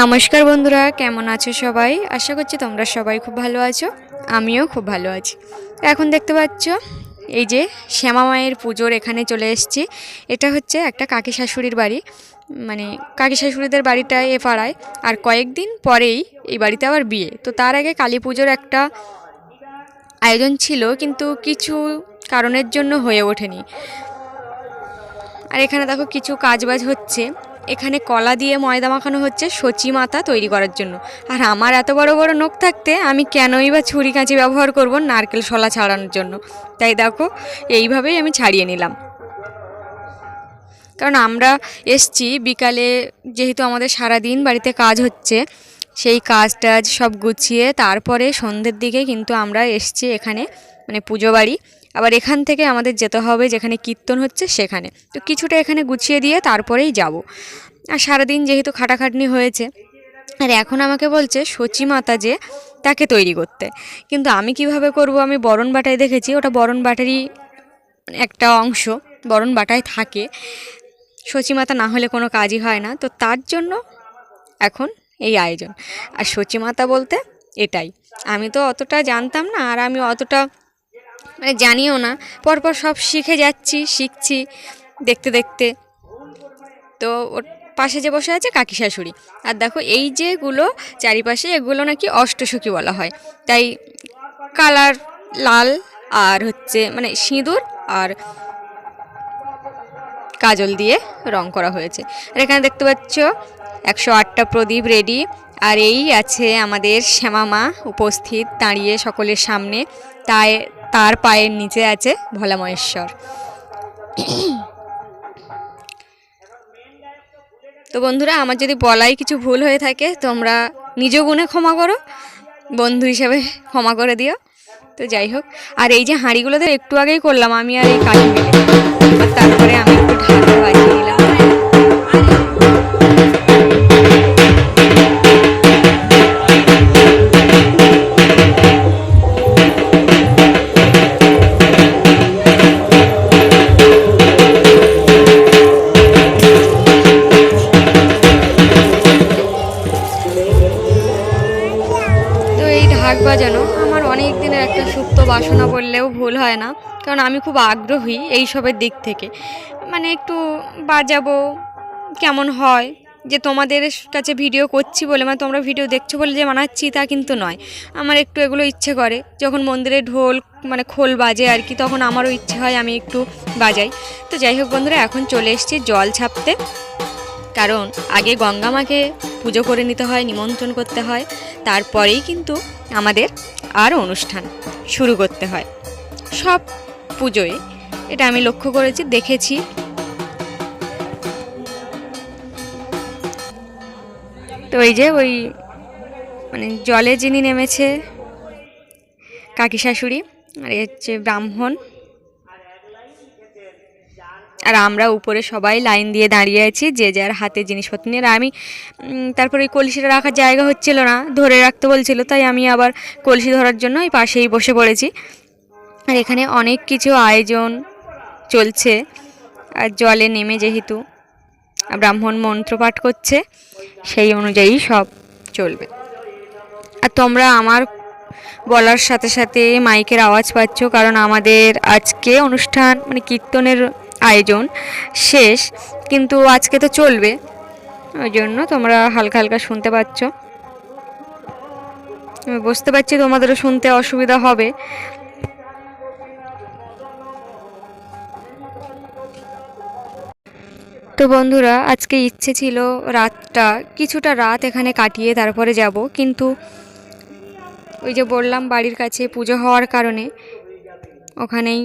নমস্কার বন্ধুরা, কেমন আছো সবাই? আশা করছি তোমরা সবাই খুব ভালো আছো, আমিও খুব ভালো আছি। এখন দেখতে পাচ্ছ, এই যে শ্যামা মায়ের পুজোর এখানে চলে এসেছি। এটা হচ্ছে একটা কাকি শাশুড়ির বাড়ি। মানে কাকি শাশুড়িদের বাড়িটা এ পাড়ায়। আর কয়েকদিন পরেই এই বাড়িতে আবার বিয়ে। তো তার আগে কালী পুজোর একটা আয়োজন ছিল, কিন্তু কিছু কারণের জন্য হয়ে ওঠেনি। আর এখানে দেখো কিছু কাজবাজ হচ্ছে। এখানে কলা দিয়ে ময়দা মাখানো হচ্ছে সচি মাথা তৈরি করার জন্য। আর আমার এত বড় বড় নখ থাকতে আমি কেনই বা ছুরি কাঁচি ব্যবহার করব নারকেল শলা ছাড়ানোর জন্য। তাই দেখো, এইভাবেই আমি ছাড়িয়ে নিলাম। কারণ আমরা এসছি বিকালে, যেহেতু আমাদের সারা দিন বাড়িতে কাজ হচ্ছে, সেই কাজ টাজ সব গুছিয়ে তারপরে সন্ধ্যের দিকে কিন্তু আমরা এসছি এখানে মানে পুজো বাড়ি। আবার এখান থেকে আমাদের যেতে হবে, যেখানে কীর্তন হচ্ছে সেখানে। তো কিছুটা এখানে গুছিয়ে দিয়ে তারপরেই যাব। আর সারাদিন যেহেতু খাটাখাটনি হয়েছে, আর এখন আমাকে বলছে সচি মাতা যে তাকে তৈরি করতে। কিন্তু আমি কীভাবে করব? আমি বরণ বাটায় দেখেছি, ওটা বরণ বাটারই একটা অংশ, বরণ বাটায় থাকে। সচিমাতা না হলে কোনো কাজই হয় না। তো তার জন্য এখন এই আয়োজন। আর সচিমাতা বলতে এটাই। আমি তো অতটা জানতাম না, আর আমি অতটা মানে জানিও না। পরপর সব শিখে যাচ্ছি, শিখছি দেখতে দেখতে। তো ওর পাশে যে বসে আছে কাকি শাশুড়ি। আর দেখো এই যেগুলো চারিপাশে এগুলো নাকি অষ্টসখী বলা হয়। তাই কালার লাল আর হচ্ছে মানে সিঁদুর আর কাজল দিয়ে রং করা হয়েছে। আর এখানে দেখতে পাচ্ছ একশো আটটা প্রদীপ রেডি আর এই আছে আমাদের শ্যামা মা উপস্থিত দাঁড়িয়ে সকলের সামনে। তাই তার পায়ের নিচে আছে ভোলা মহেশ্বর তো বন্ধুরা, আমার যদি বলাই কিছু ভুল হয়ে থাকে, তোমরা নিজ গুণে ক্ষমা করো, বন্ধু হিসাবে ক্ষমা করে দিও। তো যাই হোক, আর এই যে হাঁড়িগুলো তো একটু আগেই করলাম, আমি আর এই কাজে মিলে তারপরে আমি একটু ঢাকা বাজিয়ে না, কারণ আমি খুব আগ্রহী এই সবের দিক থেকে। মানে একটু বাজাবো, কেমন হয়, যে তোমাদের কাছে ভিডিও করছি বলে মানে তোমরা ভিডিও দেখছ বলে যে বানাচ্ছি তা কিন্তু নয়। আমার একটু এগুলো ইচ্ছে করে, যখন মন্দিরে ঢোল মানে খোল বাজে আর কি, তখন আমারও ইচ্ছে হয় আমি একটু বাজাই। তো যাই হোক বন্ধুরা, এখন চলে এসেছি জল ছাপতে। কারণ আগে গঙ্গা মাকে পুজো করে নিতে হয়, নিমন্ত্রণ করতে হয়, তারপরেই কিন্তু আমাদের আর অনুষ্ঠান শুরু করতে হয়। সব পুজোয়, এটা আমি লক্ষ্য করেছি, দেখেছি। তো এই যে ওই মানে জলে যিনি নেমেছে কাকি শাশুড়ি, আর হচ্ছে ব্রাহ্মণ। আর আমরা উপরে সবাই লাইন দিয়ে দাঁড়িয়ে আছি, যে যার হাতে জিনিসপত্র নিয়ে। আমি তারপরে ওই কলসিটা রাখার জায়গা হচ্ছিল না, ধরে রাখতে বলছিল, তাই আমি আবার কলসি ধরার জন্য ওই পাশেই বসে পড়েছি। আর এখানে অনেক কিছু আয়োজন চলছে। আর জলে নেমে যেহেতু ব্রাহ্মণ মন্ত্র পাঠ করছে, সেই অনুযায়ী সব চলবে। আর তোমরা আমার বলার সাথে সাথে মাইকের আওয়াজ পাচ্ছ, কারণ আমাদের আজকে অনুষ্ঠান মানে কীর্তনের আয়োজন শেষ, কিন্তু আজকে তো চলবে। ওই জন্য তোমরা হালকা হালকা শুনতে পাচ্ছ। বুঝতে পারছি তোমাদেরও শুনতে অসুবিধা হবে। তো বন্ধুরা, আজকে ইচ্ছে ছিল রাতটা, কিছুটা রাত এখানে কাটিয়ে তারপরে যাব, কিন্তু ওই যে বললাম বাড়ির কাছে পুজো হওয়ার কারণে ওখানেই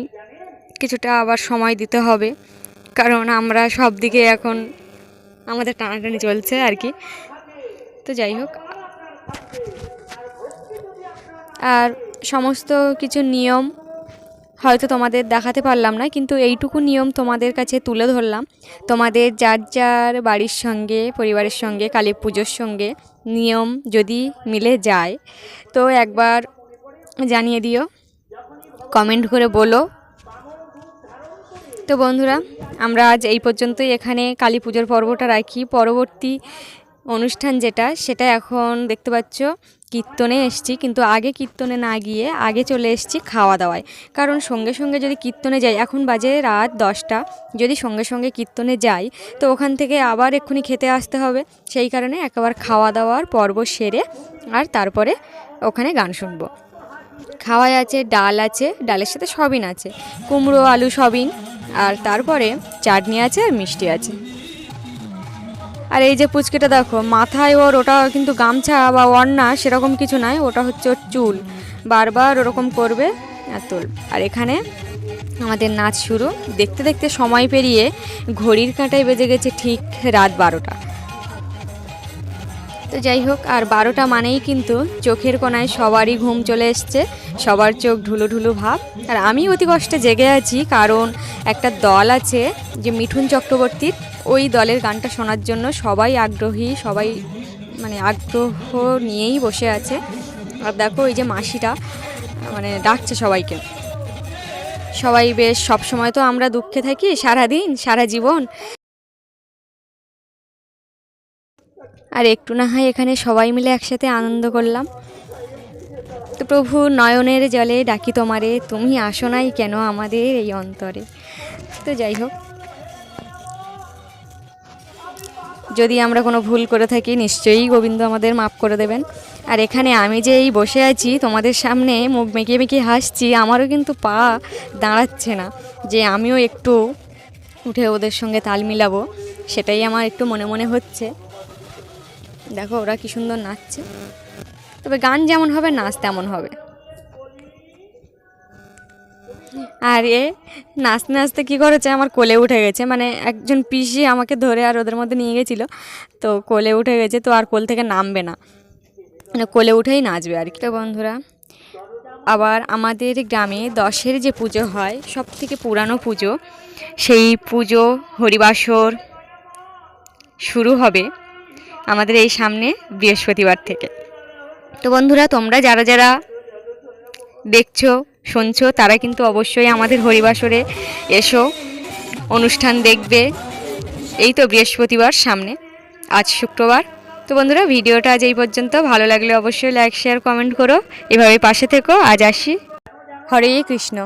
কিছুটা আবার সময় দিতে হবে, কারণ আমরা সব দিকে এখন আমাদের টানাটানি চলছে আর কি। তো যাই হোক, আর সমস্ত কিছু নিয়ম হয়তো তোমাদের দেখাতে পারলাম না, কিন্তু এইটুকু নিয়ম তোমাদের কাছে তুলে ধরলাম। তোমাদের যার যার বাড়ির সঙ্গে, পরিবারের সঙ্গে, কালী পুজোর সঙ্গে নিয়ম যদি মিলে যায়, তো একবার জানিয়ে দিও, কমেন্ট করে বলো। তো বন্ধুরা, আমরা আজ এই পর্যন্তই। এখানে কালী পুজোর পর্বটা রাখি। পরবর্তী অনুষ্ঠান যেটা, সেটা এখন দেখতে পাচ্ছ, কীর্তনে এসছি। কিন্তু আগে কীর্তনে না গিয়ে আগে চলে এসছি খাওয়া দাওয়ায়। কারণ সঙ্গে সঙ্গে যদি কীর্তনে যাই, এখন বাজে রাত দশটা, যদি সঙ্গে সঙ্গে কীর্তনে যাই, তো ওখান থেকে আবার এক্ষুনি খেতে আসতে হবে। সেই কারণে একবার খাওয়া দাওয়ার পর্ব সেরে আর তারপরে ওখানে গান শুনব। খাওয়াই আছে, ডাল আছে, ডালের সাথে সবিন আছে। কুমড়ো, আলু সবিন, আর তারপরে চাটনি আছে আর মিষ্টি আছে। আর এই যে পুচকেটা দেখো, মাথায় ওর ওটা কিন্তু গামছা বা ওড়না সেরকম কিছু নয় ওটা হচ্ছে ওর চুল। বারবার ওরকম করবে আর আর এখানে আমাদের নাচ শুরু। দেখতে দেখতে সময় পেরিয়ে ঘড়ির কাঁটায় বেজে গেছে ঠিক রাত বারোটা। তো যাই হোক, আর বারোটা মানেই কিন্তু চোখের কোনায় সবারই ঘুম চলে এসছে, সবার চোখ ঢুলু ঢুলু ভাব। আর আমি অতি কষ্টে জেগে আছি, কারণ একটা দল আছে যে মিঠুন চক্রবর্তীর ওই দলের গানটা শোনার জন্য সবাই আগ্রহী, সবাই মানে আগ্রহ নিয়েই বসে আছে। আর দেখো ওই যে মাসিটা মানে ডাকছে সবাইকে। সবাই বেশ সব সময় তো আমরা দুঃখে থাকি সারা দিন সারা জীবন। আর একটু না হয় এখানে সবাই মিলে একসাথে আনন্দ করলাম। তো প্রভু নয়নের জলে ডাকি তোমারে, তুমি আসো নাই কেন আমাদের এই অন্তরে? তো যাই হোক। যদি আমরা কোনো ভুল করে থাকি, নিশ্চয়ই গোবিন্দ আমাদের মাফ করে দেবেন। আর এখানে আমি যে এই বসে আছি, তোমাদের সামনে মুখ মেঁকিয়ে মেঁকিয়ে হাসছি, আমারও কিন্তু পা দাঁড়াচ্ছে না যে আমিও একটু উঠে ওদের সঙ্গে তাল মিলাবো, সেটাই আমার একটু মনে মনে হচ্ছে। দেখো ওরা কি সুন্দর নাচছে। তবে গান যেমন হবে, নাচ তেমন হবে। আর এ নাচতে নাচতে কী করেছে? আমার কোলে উঠে গেছে। মানে একজন পিসি আমাকে ধরে আর ওদের মধ্যে নিয়ে গেছিল। তো কোলে উঠে গেছে, তো আর কোল থেকে নামবে না। মানে কোলে উঠেই নাচবে আর কি। তো বন্ধুরা, আবার আমাদের গ্রামে দশের যে পুজো হয় সব থেকে পুরানো পুজো, সেই পুজো হরিবাসর শুরু হবে আমাদের এই সামনে বৃহস্পতিবার থেকে। তো বন্ধুরা, তোমরা যারা যারা দেখছ, শুনছো, তারা কিন্তু অবশ্যই আমাদের হরিবাসরে এসো, অনুষ্ঠান দেখবে। এই তো বৃহস্পতিবার সামনে, আজ শুক্রবার। তো বন্ধুরা, ভিডিওটা আজ এই পর্যন্ত। ভালো লাগলে অবশ্যই লাইক শেয়ার কমেন্ট করো। এভাবে পাশে থেকো, আজ আসি। হরে কৃষ্ণ।